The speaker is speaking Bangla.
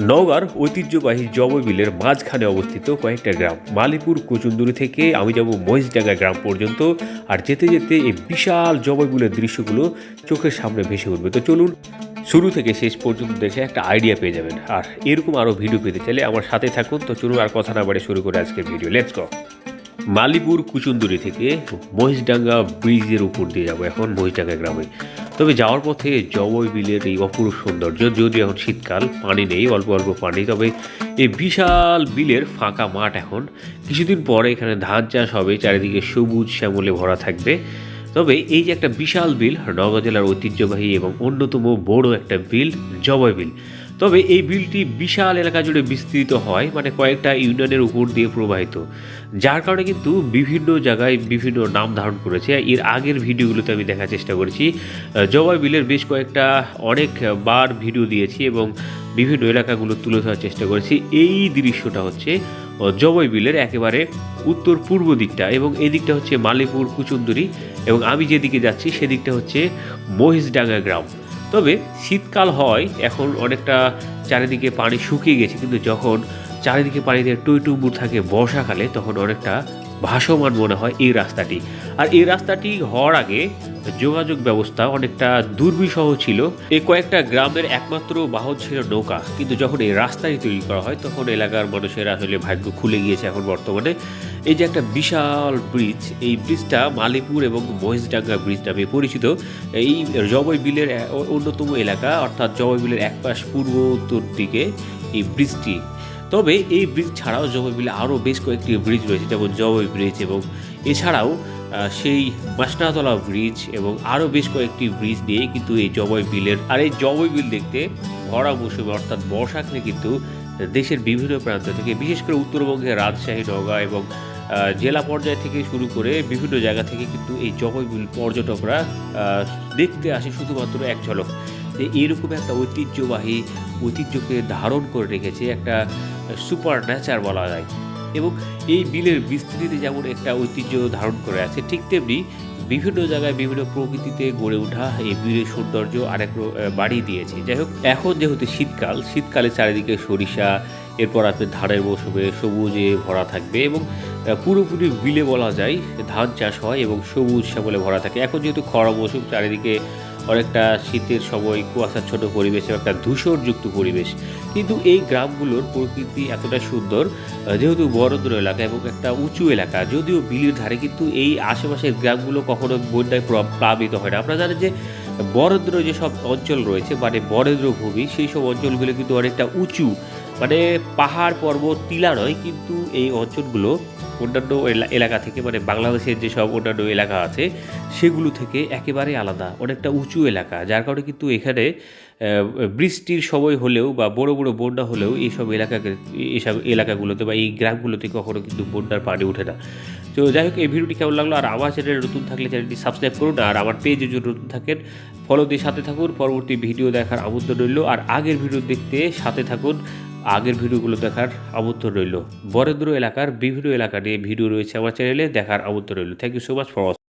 নওগাঁর ঐতিহ্যবাহী জববিলের মাঝখানে অবস্থিত কয়েকটা গ্রাম। মালিপুর, কুচুন্দুরি থেকে আমি যাব মহিষডাঙ্গা গ্রাম পর্যন্ত। আর যেতে যেতে এই বিশাল জববিলের দৃশ্যগুলো চোখের সামনে ভেসে উঠবে। তো চলুন, শুরু থেকে শেষ পর্যন্ত দেখে একটা আইডিয়া পেয়ে যাবেন। আর এরকম আরও ভিডিও পেতে চাইলে আমার সাথে থাকুন। তো চলুন আর কথা না বাড়ে শুরু করে আজকের ভিডিও লেটস গো মালিপুর, কুচুন্দুরি থেকে মহিষডাঙ্গা ব্রিজের উপর দিয়ে যাব এখন মহিষডাঙ্গা গ্রামে। তবে যাওয়ার পথে জবই বিলের এই অপূর্ব সৌন্দর্য যদি এখন শীতকাল, পানি নেই, অল্প অল্প পানি, তবে এই বিশাল বিলের ফাঁকা মাঠ এখন। কিছুদিন পরে এখানে ধান চাষ হবে, চারিদিকে সবুজ শ্যামলে ভরা থাকবে। তবে এই যে একটা বিশাল বিল নগর জেলার ঐতিহ্যবাহী এবং অন্যতম বড় একটা বিল জবয় বিল। তবে এই বিলটি বিশাল এলাকা জুড়ে বিস্তৃত হয় মানে কয়েকটা ইউনিয়নের উপর দিয়ে প্রবাহিত। যার কারণে কিন্তু বিভিন্ন জায়গায় বিভিন্ন নাম ধারণ করেছে। এর আগের ভিডিওগুলোতে আমি দেখার চেষ্টা করেছি। জবাই বিলের বেশ কয়েকটা অনেক বার ভিডিও দিয়েছি এবং বিভিন্ন এলাকাগুলো তুলে ধরার চেষ্টা করেছি। এই দৃশ্যটা হচ্ছে জবাই বিলের একেবারে উত্তর পূর্ব দিকটা এবং এই দিকটা হচ্ছে মালিপুর, কুচুন্দুরি এবং আমি যেদিকে যাচ্ছি সেদিকটা হচ্ছে মহিষডাঙ্গা গ্রাম। তবে শীতকাল হয়, এখন অনেকটা চারিদিকে পানি শুকিয়ে গেছে, কিন্তু যখন চারিদিকে পানিতে টইটুম্বুর থাকে বর্ষাকালে, তখন অনেকটা ভাসমান মনে হয় এই রাস্তাটি। আর এই রাস্তাটি হওয়ার আগে যোগাযোগ ব্যবস্থা অনেকটা দুর্বিষহ ছিল। এই কয়েকটা গ্রামের একমাত্র বাহন ছিল নৌকা। কিন্তু যখন এই রাস্তাটি তৈরি করা হয়, তখন এলাকার মানুষের আসলে ভাগ্য খুলে গিয়েছে এখন বর্তমানে। এই যে একটা বিশাল ব্রিজ, এই ব্রিজটা মালিপুর এবং মহেশডাঙ্গা ব্রিজ নামে পরিচিত। এই জবই বিলের অন্যতম এলাকা, অর্থাৎ জবই বিলের একপাশ পূর্ব উত্তর দিকে এই ব্রিজটি। তবে এই ব্রিজ ছাড়াও জবই বিলে আরও বেশ কয়েকটি ব্রিজ রয়েছে, যেমন জবই ব্রিজ এবং এছাড়াও সেই মাসনাতলা ব্রিজ এবং আরও বেশ কয়েকটি ব্রিজ দিয়ে কিন্তু এই জবই বিলের, আর এই জবই বিল দেখতে ভরা মৌসুমে, অর্থাৎ বর্ষাকালে কিন্তু দেশের বিভিন্ন প্রান্ত থেকে, বিশেষ করে উত্তরবঙ্গের রাজশাহী, নওগাঁ এবং জেলা পর্যায় থেকে শুরু করে বিভিন্ন জায়গা থেকে কিন্তু এই জবই বিল পর্যটকরা দেখতে আসে শুধুমাত্র এক ঝলক। যে এরকম একটা ঐতিহ্যবাহী ঐতিহ্যকে ধারণ করে রেখেছে একটা সুপার ন্যাচার বলা যায়। এবং এই বিলের বিস্তৃতিতে যেমন একটা ঐতিহ্য ধারণ করে আছে, ঠিক তেমনি বিভিন্ন জায়গায় বিভিন্ন প্রকৃতিতে গড়ে ওঠা এই বিলের সৌন্দর্য আরেক বাড়িয়ে দিয়েছে। যাই হোক, এখন যেহেতু শীতকাল, শীতকালে চারিদিকে সরিষা, এরপর আপনার ধানের মৌসুমে সবুজে ভরা থাকবে এবং পুরোপুরি বিলে বলা যায় ধান চাষ হয় এবং সবুজ শ্যামলে ভরা থাকে। এখন যেহেতু খরা মৌসুম, চারিদিকে অনেকটা শীতের সময় কুয়াশাচ্ছন্ন পরিবেশ একটা ধূসরযুক্ত পরিবেশ। কিন্তু এই গ্রামগুলোর প্রকৃতি এতটা সুন্দর যেহেতু বরন্দ্র এলাকা এবং একটা উঁচু এলাকা, যদিও বিলের ধারে কিন্তু এই আশেপাশের গ্রামগুলো কখনো বন্যায় প্লাবিত হয় না। আপনারা জানেন যে বরেন্দ্র যেসব অঞ্চল রয়েছে মানে বরেন্দ্র ভূমি, সেই সব অঞ্চলগুলো কিন্তু অনেকটা উঁচু মানে পাহাড় পর্বত টিলা নয়, কিন্তু এই অঞ্চলগুলো অন্যান্য এলা- এলাকা থেকে মানে বাংলাদেশের যেসব অন্যান্য এলাকা আছে, সেগুলো থেকে একেবারে আলাদা, অনেকটা উঁচু এলাকা। যার কারণে কিন্তু এখানে বৃষ্টির সময় হলেও বা বড় বড় বন্যা হলেও এইসব এলাকাকে এইসব এলাকাগুলোতে বা এই গ্রামগুলোতে কখনো কিন্তু বন্যার পানি ওঠে না। তো যাই হোক, এই ভিডিওটি কেমন লাগল? আর আমার চ্যানেলে নতুন থাকলে চ্যানেলটি সাবস্ক্রাইব করুন আর আমার পেজে যদি নতুন থাকেন ফলো দিয়ে সাথে থাকুন। পরবর্তী ভিডিও দেখার আমন্ত্রণ রইল। আর আগের ভিডিও দেখতে সাথে থাকুন। আগের ভিডিওগুলো দেখার আবদ্ধ রইল। বরেদ্র এলাকার বিভিন্ন এলাকা নিয়ে ভিডিও রয়েছে আমার চ্যানেলে, দেখার আবদ্ধ রইল। Thank you so much for